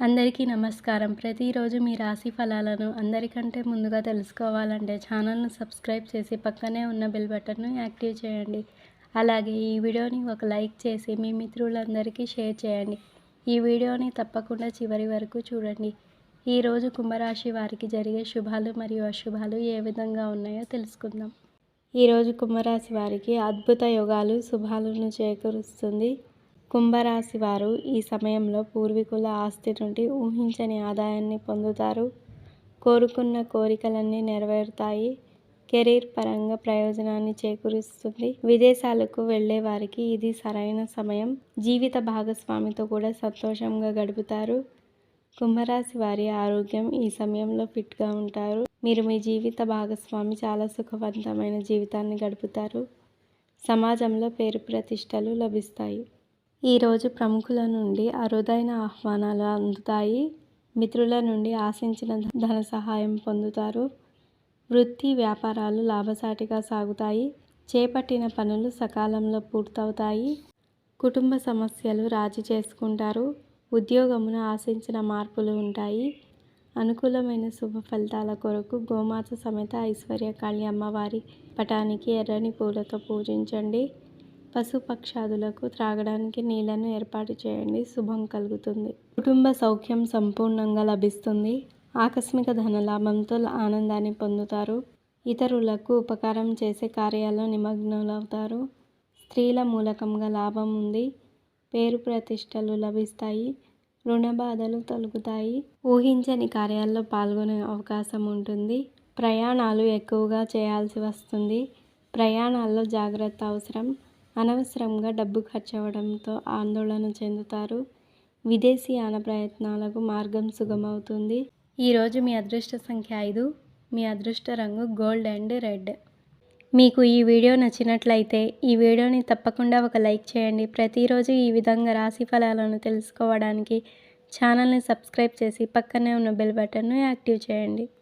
అందరికీ నమస్కారం. ప్రతిరోజు మీ రాశి ఫలాలను అందరికంటే ముందుగా తెలుసుకోవాలంటే ఛానల్ను సబ్స్క్రైబ్ చేసి పక్కనే ఉన్న బెల్ బటన్ను యాక్టివ్ చేయండి. అలాగే ఈ వీడియోని ఒక లైక్ చేసి మీ మిత్రులందరికీ షేర్ చేయండి. ఈ వీడియోని తప్పకుండా చివరి వరకు చూడండి. ఈరోజు కుంభరాశి వారికి జరిగే శుభాలు మరియు అశుభాలు ఏ విధంగా ఉన్నాయో తెలుసుకుందాం. ఈరోజు కుంభరాశి వారికి అద్భుత యోగాలు శుభాలను చేకూరుస్తుంది. కుంభరాశి వారు ఈ సమయంలో పూర్వీకుల ఆస్తి నుండి ఊహించని ఆదాయాన్ని పొందుతారు. కోరుకున్న కోరికలన్నీ నెరవేరుతాయి. కెరీర్ పరంగా ప్రయోజనాన్ని చేకూరుస్తుంది. విదేశాలకు వెళ్ళే వారికి ఇది సరైన సమయం. జీవిత భాగస్వామితో కూడా సంతోషంగా గడుపుతారు. కుంభరాశి వారి ఆరోగ్యం ఈ సమయంలో ఫిట్గా ఉంటారు. మీరు మీ జీవిత భాగస్వామి చాలా సుఖవంతమైన జీవితాన్ని గడుపుతారు. సమాజంలో పేరు ప్రతిష్టలు లభిస్తాయి. ఈరోజు ప్రముఖుల నుండి అరుదైన ఆహ్వానాలు అందుతాయి. మిత్రుల నుండి ఆశించిన ధన సహాయం పొందుతారు. వృత్తి వ్యాపారాలు లాభసాటిగా సాగుతాయి. చేపట్టిన పనులు సకాలంలో పూర్తవుతాయి. కుటుంబ సమస్యలు రాజీ చేసుకుంటారు. ఉద్యోగమున ఆశించిన మార్పులు ఉంటాయి. అనుకూలమైన శుభ ఫలితాల కొరకు గోమాత సమేత ఐశ్వర్యకాళి అమ్మవారి పటానికి ఎర్రని పూలతో పూజించండి. పశుపక్షాదులకు త్రాగడానికి నీళ్ళను ఏర్పాటు చేయండి. శుభం కలుగుతుంది. కుటుంబ సౌఖ్యం సంపూర్ణంగా లభిస్తుంది. ఆకస్మిక ధనలాభంతో ఆనందాన్ని పొందుతారు. ఇతరులకు ఉపకారం చేసే కార్యాల్లో నిమగ్నులవుతారు. స్త్రీల మూలకంగా లాభం ఉంది. పేరు ప్రతిష్టలు లభిస్తాయి. రుణ బాధలు తొలుగుతాయి. ఊహించని కార్యాల్లో పాల్గొనే అవకాశం ఉంటుంది. ప్రయాణాలు ఎక్కువగా చేయాల్సి వస్తుంది. ప్రయాణాల్లో జాగ్రత్త అవసరం. అనవసరంగా డబ్బు ఖర్చు అవ్వడంతో ఆందోళన చెందుతారు. విదేశీయాన ప్రయత్నాలకు మార్గం సుగమవుతుంది. ఈరోజు మీ అదృష్ట సంఖ్య ఐదు. మీ అదృష్ట రంగు గోల్డ్ అండ్ రెడ్. మీకు ఈ వీడియో నచ్చినట్లయితే ఈ వీడియోని తప్పకుండా ఒక లైక్ చేయండి. ప్రతిరోజు ఈ విధంగా రాశి ఫలాలను తెలుసుకోవడానికి ఛానల్ని సబ్స్క్రైబ్ చేసి పక్కనే ఉన్న బెల్ బటన్ను యాక్టివ్ చేయండి.